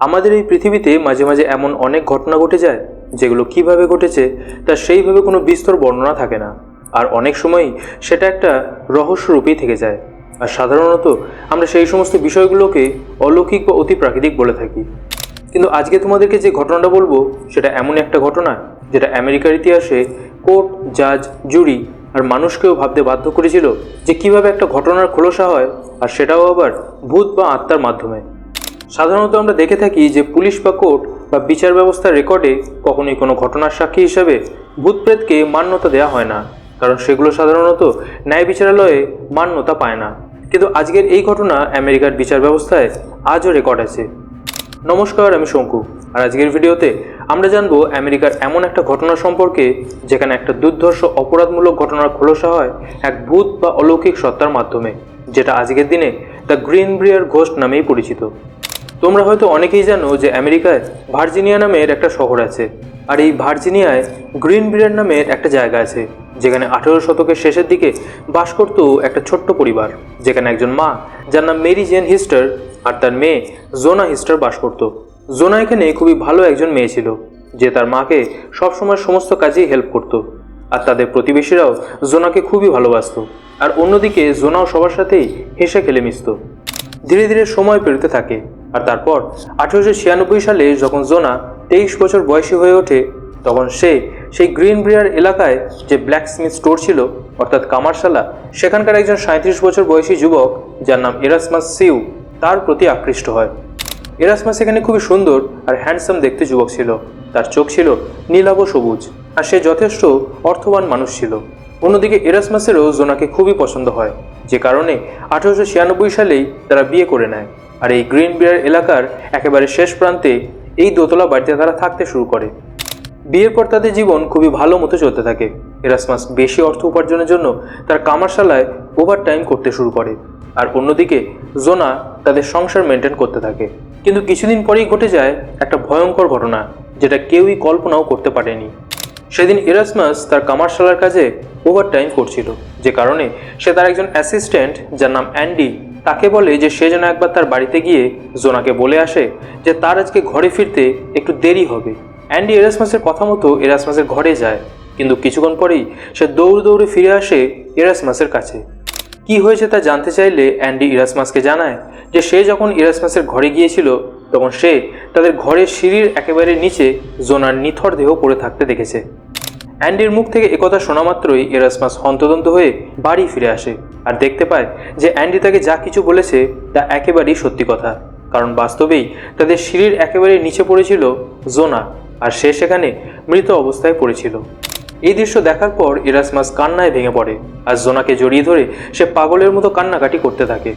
আমাদের এই পৃথিবীতে মাঝে মাঝে এমন অনেক ঘটনা ঘটে যায়, যেগুলো কীভাবে ঘটেছে তা সেইভাবে কোনো বিস্তর বর্ণনা থাকে না। আর অনেক সময়ই সেটা একটা রহস্যরূপেই থেকে যায়। আর সাধারণত আমরা সেই সমস্ত বিষয়গুলোকে অলৌকিক বা অতি প্রাকৃতিক বলে থাকি। কিন্তু আজকে তোমাদেরকে যে ঘটনাটা বলব, সেটা এমন একটা ঘটনা, যেটা আমেরিকার ইতিহাসে কোর্ট, জাজ, জুরি আর মানুষকেও ভাবতে বাধ্য করেছিল যে কীভাবে একটা ঘটনার খোলসা হয়, আর সেটাও আবার ভূত বা আত্মার মাধ্যমে। সাধারণত আমরা দেখে থাকি যে পুলিশ বা কোর্ট বা বিচার ব্যবস্থার রেকর্ডে কখনোই কোনো ঘটনার সাক্ষী হিসেবে ভূতপ্রেতকে মান্যতা দেওয়া হয় না, কারণ সেগুলো সাধারণত ন্যায় বিচারালয়ে মান্যতা পায় না। কিন্তু আজকের এই ঘটনা আমেরিকার বিচার ব্যবস্থায় আজও রেকর্ড আছে। নমস্কার, আমি শঙ্কু। আর আজকের ভিডিওতে আমরা জানব আমেরিকার এমন একটা ঘটনা সম্পর্কে, যেখানে একটা দুর্ধর্ষ অপরাধমূলক ঘটনার খোলসা হয় এক ভূত বা অলৌকিক সত্তার মাধ্যমে, যেটা আজকের দিনে দ্য গ্রিন ব্রিয়ার ঘোস্ট নামেই পরিচিত। তোমরা হয়তো অনেকেই জানো যে আমেরিকায় ভার্জিনিয়া নামের একটা শহর আছে, আর এই ভার্জিনিয়ায় গ্রিন ব্রিয়ার নামের একটা জায়গা আছে, যেখানে আঠেরো শতকের শেষের দিকে বাস করত একটা ছোট্ট পরিবার, যেখানে একজন মা, যার নাম মেরি জেন হিস্টার আর তার মেয়ে জোনা হিস্টার বাস করত। জোনা এখানে খুবই ভালো একজন মেয়ে ছিল, যে তার মাকে সবসময় সমস্ত কাজেই হেল্প করত, আর তাদের প্রতিবেশীরাও জোনাকে খুবই ভালোবাসতো, আর অন্যদিকে জোনাও সবার সাথেই হেসে খেলে মিশত। ধীরে ধীরে সময় পেরোতে থাকে আর তারপর আঠেরোশো ছিয়ানব্বই সালে যখন জোনা তেইশ বছর বয়সী হয়ে ওঠে, তখন সে সেই গ্রিন ব্রিয়ার এলাকায় যে ব্ল্যাক স্মিথ স্টোর ছিল, অর্থাৎ কামারশালা, সেখানকার একজন সাঁত্রিশ বছর বয়সী যুবক যার নাম এরাসমাস সিউ, তার প্রতি আকৃষ্ট হয়। এরাসমাস এখানে খুবই সুন্দর আর হ্যান্ডসাম দেখতে যুবক ছিল। তার চোখ ছিল নীলাভ সবুজ আর সে যথেষ্ট অর্থবান মানুষ ছিল। অন্যদিকে এরাসমাসেরও জোনাকে খুবই পছন্দ হয়, যে কারণে আঠেরোশো ছিয়ানব্বই সালেই তারা বিয়ে করে নেয়। আর এই গ্রিন বিয়ার এলাকার একেবারে শেষ প্রান্তে এই দোতলা বাড়িতে তারা থাকতে শুরু করে। বিয়ের পর তাদের জীবন খুবই ভালো মতো চলতে থাকে। এরাসমাস বেশি অর্থ উপার্জনের জন্য তার কামারশালায় ওভার টাইম করতে শুরু করে। আর অন্যদিকে, জোনা তাদের সংসার মেনটেন করতে থাকে। কিন্তু কিছুদিন পরেই ঘটে যায় একটা ভয়ঙ্কর ঘটনা, যেটা কেউই কল্পনাও করতে পারেনি। সেদিন এরাসমাস তার কামারশালার কাজে ওভার টাইম করছিল, যে কারণে সে তার একজন অ্যাসিস্ট্যান্ট যার নাম অ্যান্ডি তাকে বলে যে সে যেন একবার তার বাড়িতে গিয়ে জোনাকে বলে আসে যে তার আজকে ঘরে ফিরতে একটু দেরি হবে। অ্যান্ডি এরাসমাসের কথা মতো এরাসমাসের ঘরে যায়, কিন্তু কিছুক্ষণ পরেই সে দৌড় দৌড়ে ফিরে আসে এরাসমাসের কাছে। কি হয়েছে তা জানতে চাইলে অ্যান্ডি ইরাসমাসকে জানায় যে সে যখন ইরাসমাসের ঘরে গিয়েছিল, তখন সে তাদের ঘরের সিঁড়ির একেবারে নিচে জোনার নিথর দেহ পড়ে থাকতে দেখেছে। অ্যান্ডির মুখ থেকে একথা শোনা মাত্রই এরাসমাস হন্তদন্ত হয়ে বাড়ি ফিরে আসে আর দেখতে পায় যে অ্যান্ডি তাকে যা কিছু বলেছে তা একেবারেই সত্যি কথা, কারণ বাস্তবেই তাদের সিঁড়ির একেবারে নিচে পড়েছিল জোনা আর সে সেখানে মৃত অবস্থায় পড়েছিল। এই দৃশ্য দেখার পর এরাসমাস কান্নায় ভেঙে পড়ে আর জোনাকে জড়িয়ে ধরে সে পাগলের মতো কান্নাকাটি করতে থাকে।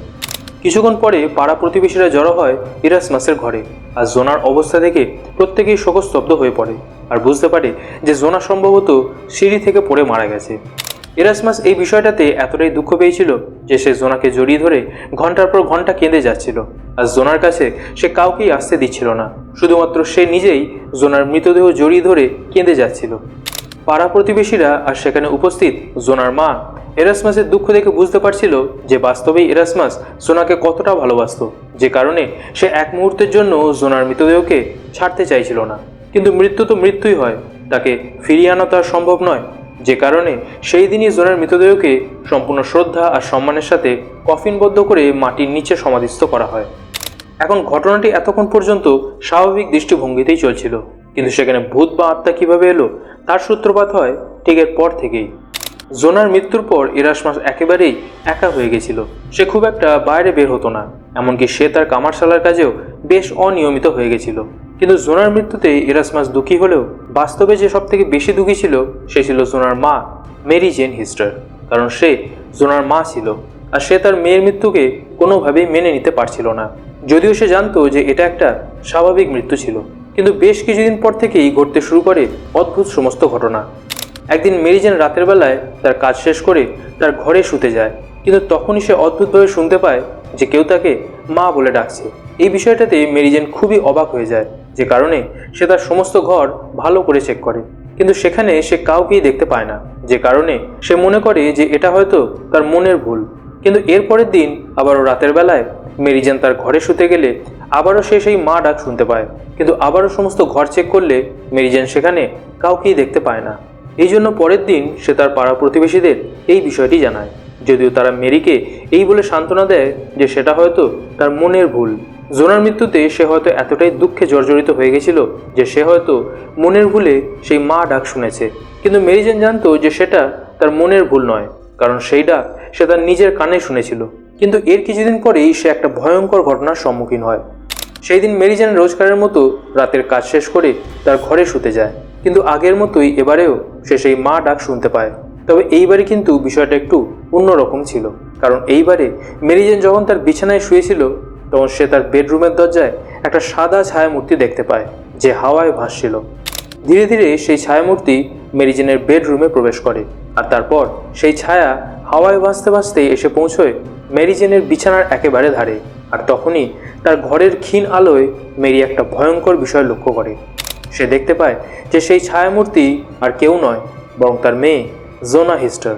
কিছুক্ষণ পরে পাড়া প্রতিবেশীরা জড়ো হয় ইরাসমাসের ঘরে, আর জোনার অবস্থা দেখে প্রত্যেকেই শোকস্তব্ধ হয়ে পড়ে আর বুঝতে পারে যে জোনা সম্ভবত সিঁড়ি থেকে পড়ে মারা গেছে। এরাসমাস এই বিষয়টাতে এতটাই দুঃখ পেয়েছিল যে সে জোনাকে জড়িয়ে ধরে ঘণ্টার পর ঘণ্টা কেঁদে যাচ্ছিল, আর জোনার কাছে সে কাউকেই আসতে দিচ্ছিল না। শুধুমাত্র সে নিজেই জোনার মৃতদেহ জড়িয়ে ধরে কেঁদে যাচ্ছিল। পাড়া প্রতিবেশীরা আর সেখানে উপস্থিত জোনার মা এরাসমাসের দুঃখ দেখে বুঝতে পারছিল যে বাস্তবেই এরাসমাস সোনাকে কতটা ভালোবাসতো, যে কারণে সে এক মুহূর্তের জন্য সোনার মৃতদেহকে ছাড়তে চাইছিল না। কিন্তু মৃত্যু তো মৃত্যুই হয়, তাকে ফিরিয়ে আনা তো আর সম্ভব নয়। যে কারণে সেই দিনই জোনার মৃতদেহকে সম্পূর্ণ শ্রদ্ধা আর সম্মানের সাথে কফিনবদ্ধ করে মাটির নিচে সমাধিস্থ করা হয়। এখন ঘটনাটি এতক্ষণ পর্যন্ত স্বাভাবিক দৃষ্টিভঙ্গিতেই চলছিল, কিন্তু সেখানে ভূত বা আত্মা কীভাবে এলো, তার সূত্রপাত হয় ঠিক এর পর থেকেই। জোনার মৃত্যুর পর ইরাসমাস একেবারেই একা হয়ে গেছিল। সে খুব একটা বাইরে বের হতো না, এমনকি সে তার কামারশালার কাজেও বেশ অনিয়মিত হয়ে গেছিল। কিন্তু জোনার মৃত্যুতে ইরাসমাস দুঃখী হলেও বাস্তবে যে সব থেকে বেশি দুঃখী ছিল, সে ছিল জোনার মা, মেরি জেন হিস্টার। কারণ সে জোনার মা ছিল, আর সে তার মেয়ের মৃত্যুকে কোনোভাবেই মেনে নিতে পারছিল না। যদিও সে জানতো যে এটা একটা স্বাভাবিক মৃত্যু ছিল, কিন্তু বেশ কিছুদিন পর থেকেই ঘটতে শুরু করে অদ্ভুত সমস্ত ঘটনা। একদিন মেরিজেন রাতের বেলায় তার কাজ শেষ করে তার ঘরে শুতে যায়, কিন্তু তখনই সে অদ্ভুতভাবে শুনতে পায় যে কেউ তাকে মা বলে ডাকছে। এই বিষয়টাতে মেরিজেন খুবই অবাক হয়ে যায়, যে কারণে সে তার সমস্ত ঘর ভালো করে চেক করে। কিন্তু সেখানে সে কাউকেই দেখতে পায় না, যে কারণে সে মনে করে যে এটা হয়তো তার মনের ভুল। কিন্তু এর পরের দিন আবারও রাতের বেলায় মেরিজেন তার ঘরে শুতে গেলে আবারও সে সেই মা ডাক শুনতে পায়। কিন্তু আবারও সমস্ত ঘর চেক করলে মেরিজেন সেখানে কাউকেই দেখতে পায় না। এই জন্য পরের দিন সে তার পাড়া প্রতিবেশীদের এই বিষয়টি জানায়। যদিও তারা মেরিকে এই বলে সান্ত্বনা দেয় যে সেটা হয়তো তার মনের ভুল। জোনার মৃত্যুতে সে হয়তো এতটাই দুঃখে জর্জরিত হয়ে গেছিল যে সে হয়তো মনের ভুলে সেই মা ডাক শুনেছে। কিন্তু মেরিজেন জানতো যে সেটা তার মনের ভুল নয়, কারণ সেই ডাক সে তার নিজের কানে শুনেছিল। কিন্তু এর কিছুদিন পরেই সে একটা ভয়ঙ্কর ঘটনার সম্মুখীন হয়। সেই দিন মেরিজেন রোজগারের মতো রাতের কাজ শেষ করে তার ঘরে শুতে যায়। কিন্তু আগের মতোই এবারেও সে সেই মা ডাক শুনতে পায়। তবে এইবারে কিন্তু বিষয়টা একটু অন্যরকম ছিল। কারণ এইবারে মেরিজেন যখন তার বিছানায় শুয়েছিল, তখন সে তার বেডরুমের দরজায় একটা সাদা ছায়ামূর্তি দেখতে পায়, যে হাওয়ায় ভাসছিল। ধীরে ধীরে সেই ছায়ামূর্তি মেরিজেনের বেডরুমে প্রবেশ করে। আর তারপর সেই ছায়া হাওয়ায় ভাসতে ভাসতে এসে পৌঁছয় মেরিজেনের বিছানার একেবারে ধারে। আর তখনই তার ঘরের ক্ষীণ আলোয় মেরি একটা ভয়ঙ্কর বিষয় লক্ষ্য করে। সে দেখতে পায় যে সেই ছায়ামূর্তি আর কেউ নয়, বরং তার মেয়ে জোনা হিস্টার।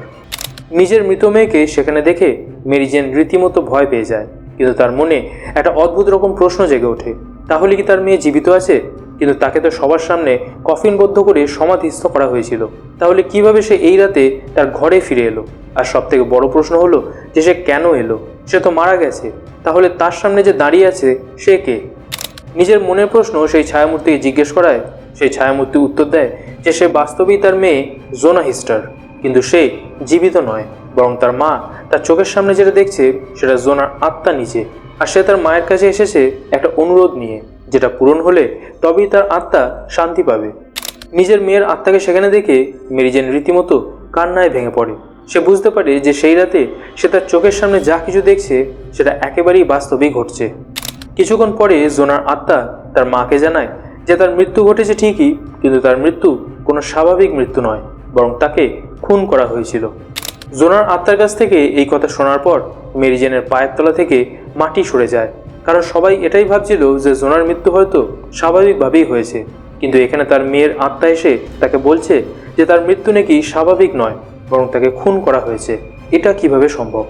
নিজের মৃত মেয়েকে সেখানে দেখে মেরিজেন রীতিমতো ভয় পেয়ে যায়, কিন্তু তার মনে একটা অদ্ভুত রকম প্রশ্ন জেগে ওঠে, তাহলে কি তার মেয়ে জীবিত আছে? কিন্তু তাকে তো সবার সামনে কফিনবদ্ধ করে সমাধিস্থ করা হয়েছিল। তাহলে কীভাবে সে এই রাতে তার ঘরে ফিরে এলো? আর সব থেকে বড় প্রশ্ন হলো যে সে কেন এলো? সে তো মারা গেছে। তাহলে তার সামনে যে দাঁড়িয়ে আছে, সে কে? নিজের মনের প্রশ্ন সেই ছায়ামূর্তিকে জিজ্ঞেস করায়, সেই ছায়ামূর্তি উত্তর দেয় যে সে বাস্তবেই তার মেয়ে জোনা হিস্টার, কিন্তু সে জীবিত নয়, বরং তার মা তার চোখের সামনে যেটা দেখছে সেটা জোনার আত্মা নিচে, আর সে তার মায়ের কাছে এসেছে একটা অনুরোধ নিয়ে, যেটা পূরণ হলে তবেই তার আত্মা শান্তি পাবে। নিজের মেয়ের আত্মাকে সেখানে দেখে মেরিজেন রীতিমতো কান্নায় ভেঙে পড়ে। সে বুঝতে পারে যে সেই রাতে সে তার চোখের সামনে যা কিছু দেখছে সেটা একেবারেই বাস্তবেই ঘটছে। কিছুক্ষণ পরে জোনার আত্মা তার মাকে জানায় যে তার মৃত্যু ঘটেছে ঠিকই, কিন্তু তার মৃত্যু কোনো স্বাভাবিক মৃত্যু নয়, বরং তাকে খুন করা হয়েছিল। জোনার আত্মার কাছ থেকে এই কথা শোনার পর মেরিজেনের পায়ের তলা থেকে মাটি সরে যায়। কারণ সবাই এটাই ভাবছিল যে জোনার মৃত্যু হয়তো স্বাভাবিকভাবেই হয়েছে। কিন্তু এখানে তার মেয়ের আত্মা এসে তাকে বলছে যে তার মৃত্যু নাকি স্বাভাবিক নয়, বরং তাকে খুন করা হয়েছে। এটা কীভাবে সম্ভব?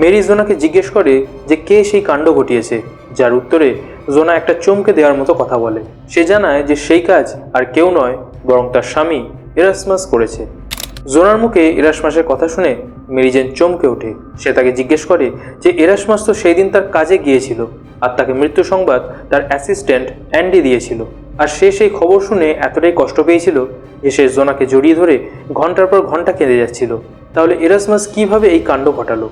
মেরি জোনাকে জিজ্ঞেস করে যে কে সেই কাণ্ড ঘটিয়েছে। যার উত্তরে জোনা একটা চমকে দেওয়ার মতো কথা বলে। সে জানায় যে সেই কাজ আর কেউ নয়, বরং তার স্বামী এরাসমাস করেছে। জোনার মুখে এরাসমাসের কথা শুনে মেরিজেন চমকে ওঠে। সে তাকে জিজ্ঞেস করে যে এরাসমাস তো সেই দিন তার কাজে গিয়েছিল আর তাকে মৃত্যু সংবাদ তার অ্যাসিস্ট্যান্ট অ্যান্ডি দিয়েছিল। আর সে সেই খবর শুনে এতটাই কষ্ট পেয়েছিল যে সে জোনাকে জড়িয়ে ধরে ঘণ্টার পর ঘণ্টা কেঁদে যাচ্ছিল। তাহলে এরাসমাস কীভাবে এই কাণ্ড ঘটালো?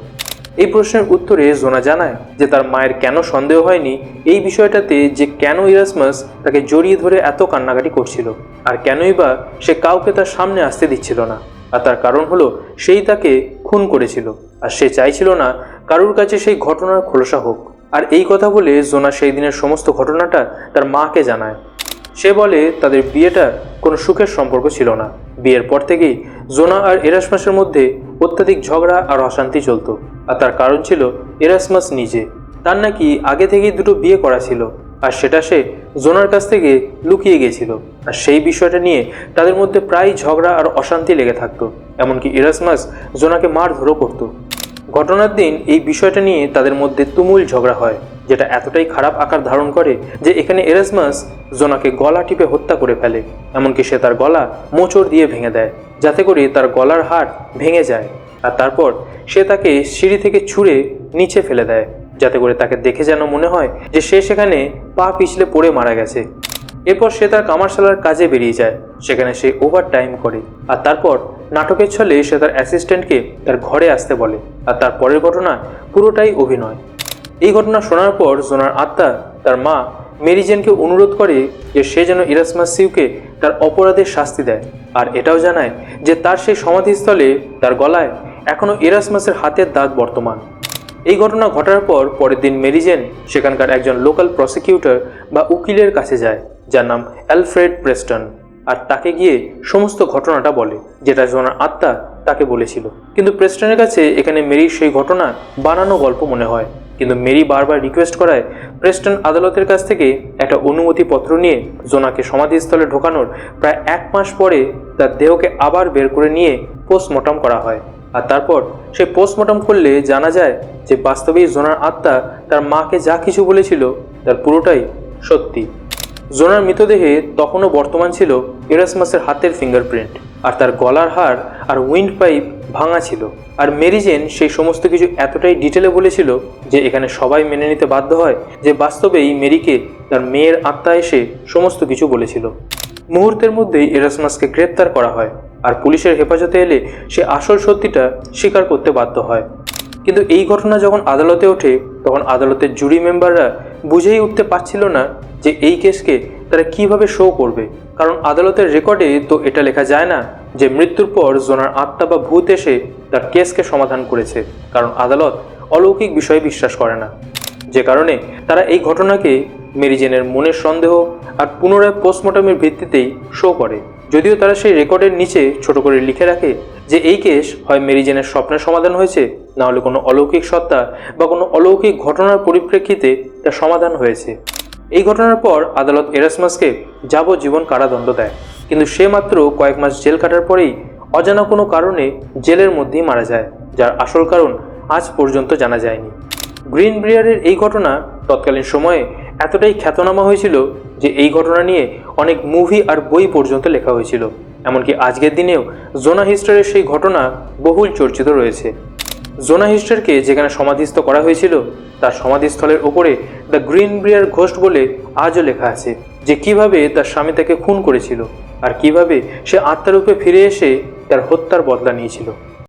এই প্রশ্নের উত্তরে জোনা জানায় যে তার মায়ের কেন সন্দেহ হয়নি এই বিষয়টাতে যে কেন ইরাসমাস তাকে জড়িয়ে ধরে এত কান্নাকাটি করছিল, আর কেনই বা সে কাউকে তার সামনে আসতে দিচ্ছিল না, আর তার কারণ হলো সেই তাকে খুন করেছিল, আর সে চাইছিল না কারুর কাছে সেই ঘটনার খোলসা হোক। আর এই কথা বলে জোনা সেই দিনের সমস্ত ঘটনাটা তার মাকে জানায়। সে বলে, তাদের বিয়েটা কোনো সুখের সম্পর্ক ছিল না। বিয়ের পর থেকেই জোনা আর এরাসমাসের মধ্যে অত্যাধিক ঝগড়া আর অশান্তি চলতো। আর তার কারণ ছিল এরাসমাস নিজে। তার নাকি আগে থেকেই দুটো বিয়ে করা ছিল, আর সেটা সে জোনার কাছ থেকে লুকিয়ে গেছিল। আর সেই বিষয়টা নিয়ে তাদের মধ্যে প্রায় ঝগড়া আর অশান্তি লেগে থাকতো, এমনকি এরাসমাস জোনাকে মারধরও করতো। ঘটনার দিন এই বিষয়টা নিয়ে তাদের মধ্যে তুমুল ঝগড়া হয়, যেটা এতটাই খারাপ আকার ধারণ করে যে এখানে এরাসমাস জোনাকে গলা টিপে হত্যা করে ফেলে, এমনকি সে তার গলা মোচড় দিয়ে ভেঙে দেয়, যাতে করে তার গলার হাড় ভেঙে যায়। আর তারপর সে তাকে সিঁড়ি থেকে ছুঁড়ে নিচে ফেলে দেয়, যাতে করে তাকে দেখে যেন মনে হয় যে সে সেখানে পা পিছলে পড়ে মারা গেছে। এরপর সে তার কামারশালার কাজে বেরিয়ে যায়, সেখানে সে ওভার টাইম করে। আর তারপর নাটকের ছলে সে তার অ্যাসিস্ট্যান্টকে তার ঘরে আসতে বলে। আর তার পরের ঘটনা পুরোটাই অভিনয়। এই ঘটনা শোনার পর জোনার আত্মা, তার মা মেরিজেনকে অনুরোধ করে যে সে যেন ইরাসমাস সিউকে তার অপরাধের শাস্তি দেয়। আর এটাও জানায় যে তার সেই সমাধিস্থলে তার গলায় এখনও ইরাসমাসের হাতের দাগ বর্তমান। এই ঘটনা ঘটার পর পরের দিন মেরিজেন, সেখানকার একজন লোকাল প্রসিকিউটর বা উকিলের কাছে যায়, যার নাম অ্যালফ্রেড প্রেস্টন, আর তাকে গিয়ে সমস্ত ঘটনাটা বলে, যেটা জোনার আত্মা তাকে বলেছিল। কিন্তু প্রেস্টনের কাছে এখানে মেরির সেই ঘটনা বানানো গল্প মনে হয়। কিন্তু মেরি বারবার রিকোয়েস্ট করায়, প্রেস্টন আদালতের কাছ থেকে একটা অনুমতিপত্র নিয়ে জোনাকে সমাধিস্থলে ঢোকানোর প্রায় এক মাস পরে তার দেহকে আবার বের করে নিয়ে পোস্টমর্টম করা হয়। আর তারপর সে পোস্টমর্টম করলে জানা যায় যে বাস্তবেই জোনার আত্মা তার মাকে যা কিছু বলেছিল তার পুরোটাই সত্যি। জোনার মৃতদেহে তখনও বর্তমান ছিল এরাসমাসের হাতের ফিঙ্গারপ্রিন্ট আর তার গলার হার আর উইন্ড পাইপ ভাঙা ছিল। আর মেরিজেন সেই সমস্ত কিছু এতটাই ডিটেলে বলেছিল যে এখানে সবাই মেনে নিতে বাধ্য হয় যে বাস্তবেই মেরিকে তার মেয়ের আত্মা এসে সমস্ত কিছু বলেছিল। মুহূর্তের মধ্যেই এরাসমাসকে গ্রেপ্তার করা হয়। আর পুলিশের হেফাজতে এলে সে আসল সত্যিটা স্বীকার করতে বাধ্য হয়। কিন্তু এই ঘটনা যখন আদালতে ওঠে, তখন আদালতের জুরি মেম্বাররা বুঝেই উঠতে পারছিল না যে এই কেসকে তারা কীভাবে শো করবে। কারণ আদালতের রেকর্ডে তো এটা লেখা যায় না যে মৃত্যুর পর জোনার আত্মা বা ভূত এসে তার কেসকে সমাধান করেছে। কারণ আদালত অলৌকিক বিষয়ে বিশ্বাস করে না। যে কারণে তারা এই ঘটনাকে মেরিজেনের মনের সন্দেহ আর পুনরায় পোস্টমর্টমের ভিত্তিতেই শো করে। যদিও তারা সেই রেকর্ডের নিচে ছোট করে লিখে রাখে যে এই কেস হয় মেরিজেনের স্বপ্নের সমাধান হয়েছে, না হলে কোনো অলৌকিক সত্তা বা কোনো অলৌকিক ঘটনার পরিপ্রেক্ষিতে তার সমাধান হয়েছে। এই ঘটনার পর আদালত এরাসমাসকে যাবজ্জীবন কারাদণ্ড দেয়। কিন্তু সে মাত্র কয়েক মাস জেল কাটার পরেই অজানা কোনো কারণে জেলের মধ্যেই মারা যায়, যার আসল কারণ আজ পর্যন্ত জানা যায়নি। গ্রিন ব্রিয়ারের এই ঘটনা তৎকালীন সময়ে এতটাই খ্যাতনামা হয়েছিল যে এই ঘটনা নিয়ে অনেক মুভি আর বই পর্যন্ত লেখা হয়েছিল। এমনকি আজকের দিনেও জোনা হিস্টারের সেই ঘটনা বহুল চর্চিত রয়েছে। জোনা হিস্টারকে যেখানে সমাধিস্থ করা হয়েছিল, তার সমাধিস্থলের ওপরে দ্য গ্রিন ব্রিয়ার ঘোস্ট বলে আজও লেখা আছে, যে কীভাবে তার স্বামী তাকে খুন করেছিল আর কীভাবে সে আত্মারূপে ফিরে এসে তার হত্যার বদলা নিয়েছিল।